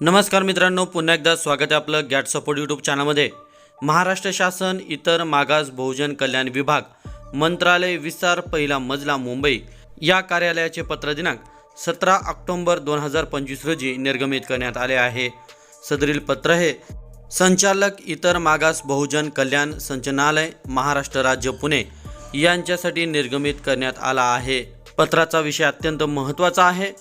नमस्कार मित्रांनो पुन्हा एकदा स्वागत आहे आपलं गॅट सपोर्ट यूट्यूब चॅनलमध्ये. महाराष्ट्र शासन इतर मागास बहुजन कल्याण विभाग मंत्रालय विस्तार पहिला मजला मुंबई या कार्यालयाचे पत्र दिनांक सतरा ऑक्टोंबर दोन हजार पंचवीस रोजी निर्गमित करण्यात आले आहे. सदरील पत्र हे संचालक इतर मागास बहुजन कल्याण संचालनालय महाराष्ट्र राज्य पुणे यांच्यासाठी निर्गमित करण्यात आला आहे. पत्राचा विषय अत्यंत महत्त्वाचा आहे.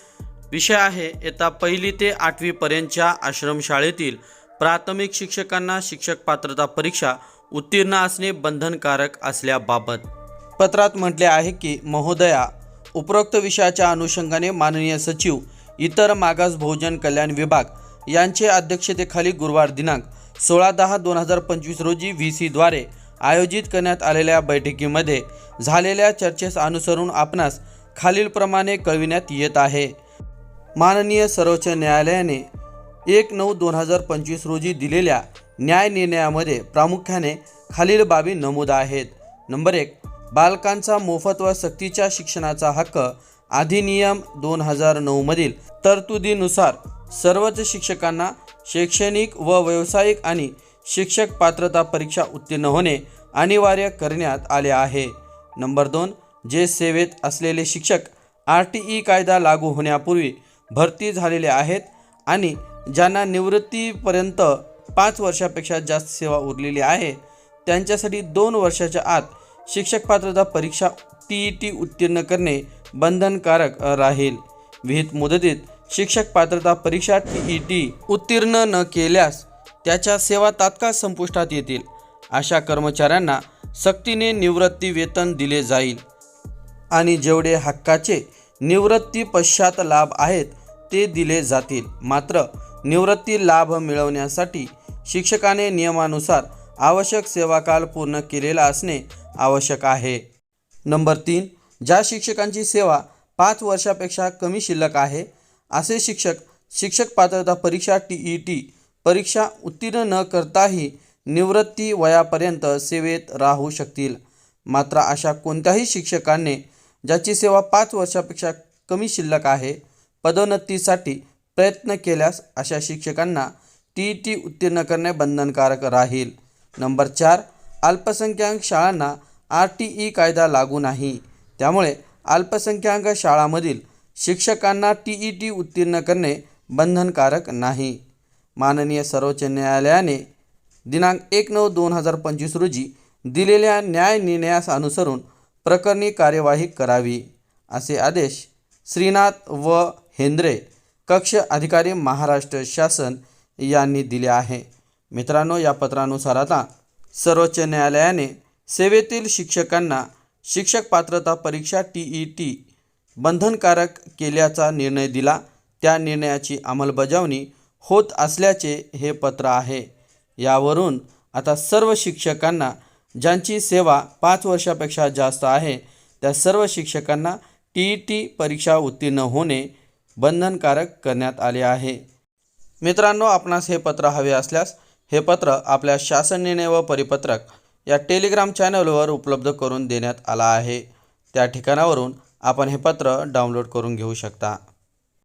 विषय आहे इयत्ता पहिली ते आठवीपर्यंतच्या आश्रमशाळेतील प्राथमिक शिक्षकांना शिक्षक पात्रता परीक्षा उत्तीर्ण असणे बंधनकारक असल्याबाबत. पत्रात म्हटले आहे की महोदया उपरोक्त विषयाच्या अनुषंगाने माननीय सचिव इतर मागास बहुजन कल्याण विभाग यांचे अध्यक्षतेखाली गुरुवार दिनांक सोळा दहा दोन हजार पंचवीस रोजी व्ही सीद्वारे आयोजित करण्यात आलेल्या बैठकीमध्ये झालेल्या चर्चेस अनुसरून आपणास खालीलप्रमाणे कळविण्यात येत आहे. माननीय सर्वोच्च न्यायालयाने एक नऊ दोन हजार पंचवीस रोजी दिलेल्या न्याय निर्णयामध्ये प्रामुख्याने खालील बाबी नमूद आहेत. नंबर एक बालकांचा मोफत व सक्तीच्या शिक्षणाचा हक्क अधिनियम दोन हजार नऊमधील तरतुदीनुसार सर्वच शिक्षकांना शैक्षणिक व व्यावसायिक आणि शिक्षक पात्रता परीक्षा उत्तीर्ण होणे अनिवार्य करण्यात आले आहे. नंबर दोन जे सेवेत असलेले शिक्षक आर टी ई कायदा लागू होण्यापूर्वी भरती झालेले आहेत आणि ज्यांना निवृत्तीपर्यंत पाच वर्षापेक्षा जास्त सेवा उरलेली आहे त्यांच्यासाठी दोन वर्षाच्या आत शिक्षक पात्रता परीक्षा टी ई टी उत्तीर्ण करणे बंधनकारक राहील. विहित मुदतीत शिक्षक पात्रता परीक्षा टी ई टी उत्तीर्ण न केल्यास त्याच्या सेवा तात्काळ संपुष्टात येतील. अशा कर्मचाऱ्यांना सक्तीने निवृत्ती वेतन दिले जाईल. आणि जेवढे हक्काचे निवृत्ती पश्चात लाभ आहेत ते दिले जातील. मात्र निवृत्ती लाभ मिळवण्यासाठी शिक्षकाने नियमानुसार आवश्यक सेवाकाल पूर्ण केलेला असणे आवश्यक आहे. नंबर तीन ज्या शिक्षकांची सेवा पाच वर्षापेक्षा कमी शिल्लक आहे असे शिक्षक शिक्षक पात्रता परीक्षा टी ई टी परीक्षा उत्तीर्ण न करताही निवृत्ती वयापर्यंत सेवेत राहू शकतील. मात्र अशा कोणत्याही शिक्षकाने ज्याची सेवा पाच वर्षापेक्षा कमी शिल्लक आहे पदोन्नतीसाठी प्रयत्न केल्यास अशा शिक्षकांना टी ई टी उत्तीर्ण करणे बंधनकारक राहील. नंबर चार अल्पसंख्याक शाळांना आर टी ई कायदा लागू नाही. त्यामुळे अल्पसंख्याक शाळांमधील शिक्षकांना टी ई टी उत्तीर्ण करणे बंधनकारक नाही. माननीय सर्वोच्च न्यायालयाने दिनांक एक नऊ दोन हजार पंचवीस रोजी दिलेल्या न्याय निर्णयास अनुसरून प्रकरणी कार्यवाही करावी असे आदेश श्रीनाथ व हेंद्रे कक्ष अधिकारी महाराष्ट्र शासन यांनी दिले आहे. मित्रांनो या पत्रानुसार आता सर्वोच्च न्यायालयाने सेवेतील शिक्षकांना शिक्षक पात्रता परीक्षा टी ई टी बंधनकारक केल्याचा निर्णय दिला. त्या निर्णयाची अंमलबजावणी होत असल्याचे हे पत्र आहे. यावरून आता सर्व शिक्षकांना ज्यांची सेवा पाच वर्षापेक्षा जास्त आहे त्या सर्व शिक्षकांना टी ई टी परीक्षा उत्तीर्ण होणे बंधनकारक करण्यात आले आहे. मित्रांनो आपणास हे पत्र हवे असल्यास हे पत्र आपल्या शासन निर्णय व परिपत्रक या टेलिग्राम चॅनलवर उपलब्ध करून देण्यात आला आहे. त्या ठिकाणावरून आपण हे पत्र डाउनलोड करून घेऊ शकता.